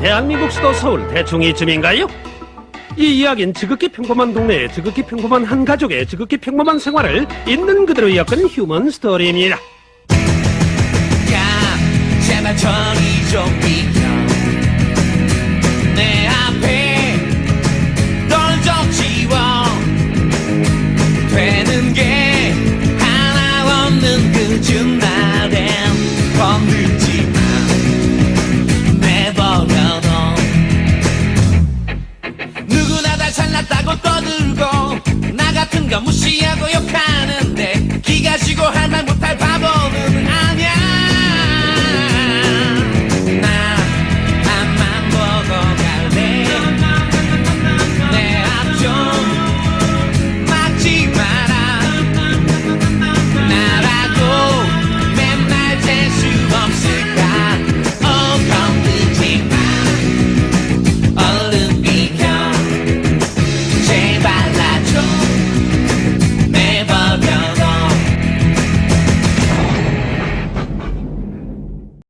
대한민국 수도 서울 대충 이쯤인가요? 이 이야기는 지극히 평범한 동네의 지극히 평범한 한 가족의 지극히 평범한 생활을 있는 그대로 엮은 휴먼 스토리입니다. 야, 제발 저리 좀 비켜. 내 앞에 너는 좀 지워. 되는 게 하나 없는 그중 나댄 が蒸し宿よかね